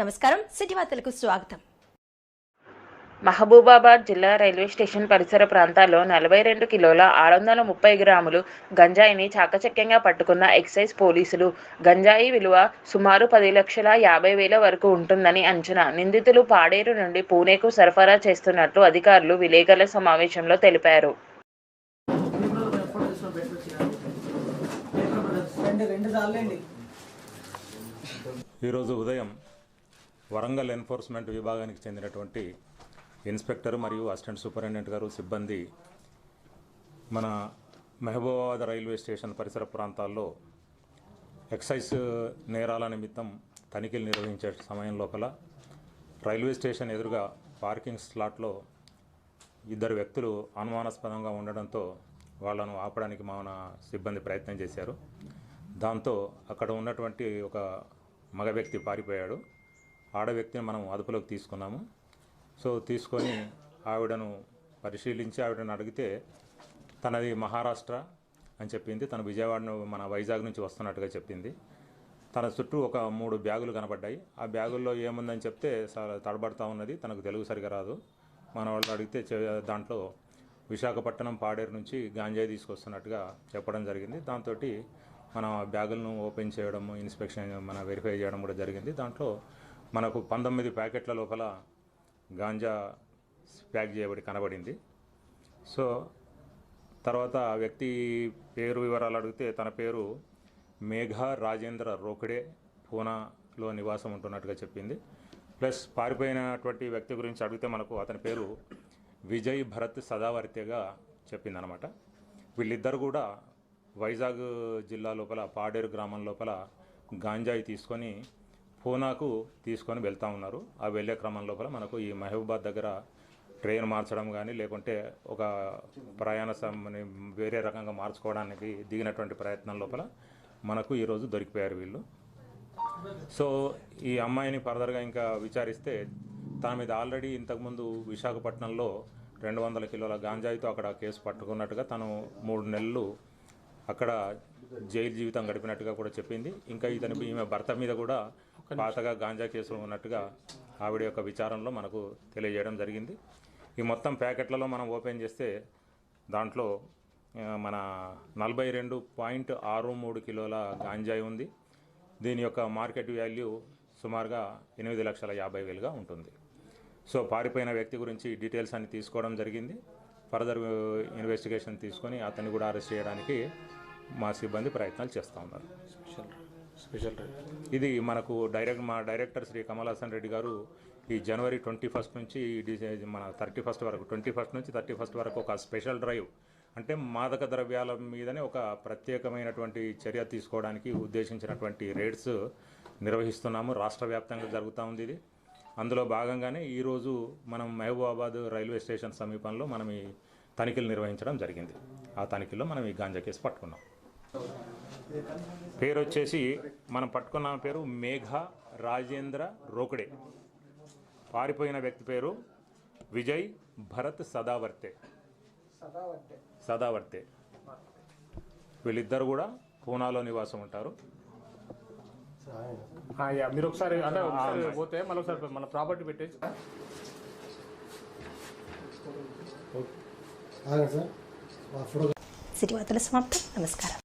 నమస్కారం. సిటీ వార్తలకు స్వాగతం. మహబూబాబాద్ జిల్లా రైల్వే స్టేషన్ పరిసర ప్రాంతాల్లో నలభై రెండు కిలోల ఆరు వందల ముప్పై గ్రాములు గంజాయిని చాకచక్యంగా పట్టుకున్న ఎక్సైజ్ పోలీసులు. గంజాయి విలువ సుమారు పది లక్షల యాభై వేల వరకు ఉంటుందని అంచనా. నిందితులు పాడేరు నుండి పూణేకు సరఫరా చేస్తున్నట్లు అధికారులు విలేకరుల సమావేశంలో తెలిపారు. ఈరోజు ఉదయం వరంగల్ ఎన్ఫోర్స్మెంట్ విభాగానికి చెందినటువంటి ఇన్స్పెక్టర్ మరియు అసిస్టెంట్ సూపరింటెండెంట్ గారు సిబ్బంది మన మహబూబాబాద్ రైల్వే స్టేషన్ పరిసర ప్రాంతాల్లో ఎక్సైజ్ నేరాల నిమిత్తం తనిఖీలు నిర్వహించే సమయం లోపల రైల్వే స్టేషన్ ఎదురుగా పార్కింగ్ స్లాట్లో ఇద్దరు వ్యక్తులు అనుమానాస్పదంగా ఉండడంతో వాళ్ళను ఆపడానికి మన సిబ్బంది ప్రయత్నం చేశారు. దాంతో అక్కడ ఉన్నటువంటి ఒక మగ వ్యక్తి పారిపోయాడు. ఆడ వ్యక్తిని మనం అదుపులోకి తీసుకున్నాము. సో తీసుకొని ఆవిడను పరిశీలించి ఆవిడను అడిగితే తనది మహారాష్ట్ర అని చెప్పింది. తను విజయవాడను మన వైజాగ్ నుంచి వస్తున్నట్టుగా చెప్పింది. తన చుట్టూ ఒక మూడు బ్యాగులు కనబడ్డాయి. ఆ బ్యాగుల్లో ఏముందని చెప్తే చాలా తడబడతా ఉన్నది. తనకు తెలుగు సరిగా రాదు. మన వాళ్ళు అడిగితే దాంట్లో విశాఖపట్నం పాడేరు నుంచి గాంజాయి తీసుకొస్తున్నట్టుగా చెప్పడం జరిగింది. దాంతో మనం ఆ బ్యాగులను ఓపెన్ చేయడం ఇన్స్పెక్షన్ మన వెరిఫై చేయడం కూడా జరిగింది. దాంట్లో మనకు పంతొమ్మిది ప్యాకెట్ల లోపల గాంజా ప్యాక్ చేయబడి కనబడింది. సో తర్వాత ఆ వ్యక్తి పేరు వివరాలు అడిగితే తన పేరు మేఘ రాజేంద్ర రోకడే పూనాలో నివాసం ఉంటున్నట్టుగా చెప్పింది. ప్లస్ పారిపోయినటువంటి వ్యక్తి గురించి అడిగితే మనకు అతని పేరు విజయ్ భరత్ సదావర్తిగా చెప్పిందనమాట వీళ్ళిద్దరు కూడా వైజాగ్ జిల్లా లోపల పాడేరు గ్రామం లోపల గాంజాయి తీసుకొని పూనాకు తీసుకొని వెళ్తా ఉన్నారు. ఆ వెళ్ళే క్రమం లోపల మనకు ఈ మహబూబాద్ దగ్గర ట్రైన్ మార్చడం కానీ లేకుంటే ఒక ప్రయాణ సమ్- వేరే రకంగా మార్చుకోవడానికి దిగినటువంటి ప్రయత్నం లోపల మనకు ఈరోజు దొరికిపోయారు వీళ్ళు. సో ఈ అమ్మాయిని ఫర్దర్గా ఇంకా విచారిస్తే తన మీద ఆల్రెడీ ఇంతకుముందు విశాఖపట్నంలో రెండు వందల కిలోల గాంజాయితో అక్కడ కేసు పట్టుకున్నట్టుగా తను మూడు నెలలు అక్కడ జైలు జీవితం గడిపినట్టుగా కూడా చెప్పింది. ఇంకా ఇతని ఈమె భర్త మీద కూడా పాతగా గాంజా కేసులు ఉన్నట్టుగా ఆవిడ యొక్క విచారంలో మనకు తెలియజేయడం జరిగింది. ఈ మొత్తం ప్యాకెట్లలో మనం ఓపెన్ చేస్తే దాంట్లో మన నలభై రెండు పాయింట్ ఆరు మూడు కిలోల గాంజాయి ఉంది. దీని యొక్క మార్కెట్ వాల్యూ సుమారుగా ఎనిమిది లక్షల యాభై వేలుగా ఉంటుంది. సో పారిపోయిన వ్యక్తి గురించి డీటెయిల్స్ అన్ని తీసుకోవడం జరిగింది. ఫర్దర్ ఇన్వెస్టిగేషన్ తీసుకొని అతన్ని కూడా అరెస్ట్ చేయడానికి మా సిబ్బంది ప్రయత్నాలు చేస్తూ ఉన్నారు. ఇది మనకు డైరెక్ట్ మా డైరెక్టర్ శ్రీ కమల్ హాసన్ రెడ్డి గారు ఈ జనవరి ట్వంటీ ఫస్ట్ నుంచి మన థర్టీ ఫస్ట్ వరకు ట్వంటీ ఫస్ట్ నుంచి థర్టీ ఫస్ట్ వరకు ఒక స్పెషల్ డ్రైవ్ అంటే మాదక ద్రవ్యాల మీదనే ఒక ప్రత్యేకమైనటువంటి చర్య తీసుకోవడానికి ఉద్దేశించినటువంటి రేడ్స్ నిర్వహిస్తున్నాము. రాష్ట్ర వ్యాప్తంగా జరుగుతూ ఉంది ఇది. అందులో భాగంగానే ఈరోజు మనం మహబూబాబాద్ రైల్వే స్టేషన్ సమీపంలో మనం ఈ తనిఖీలు నిర్వహించడం జరిగింది. ఆ తనిఖీలో మనం ఈ గాంజా కేసు పట్టుకున్నాం. పేరు వచ్చేసి మనం పట్టుకున్న పేరు మేఘ రాజేంద్ర రోకడే. పారిపోయిన వ్యక్తి పేరు విజయ్ భరత్ సదావర్తే. సదావర్తే. వీళ్ళిద్దరు కూడా పూనాలో నివాసం ఉంటారు. మీరు ఒకసారి అంటే పోతే మళ్ళీ ఒకసారి మన ప్రాపర్టీ పెట్టేసి. సిటీ వార్తల సమాప్తం. నమస్కారం.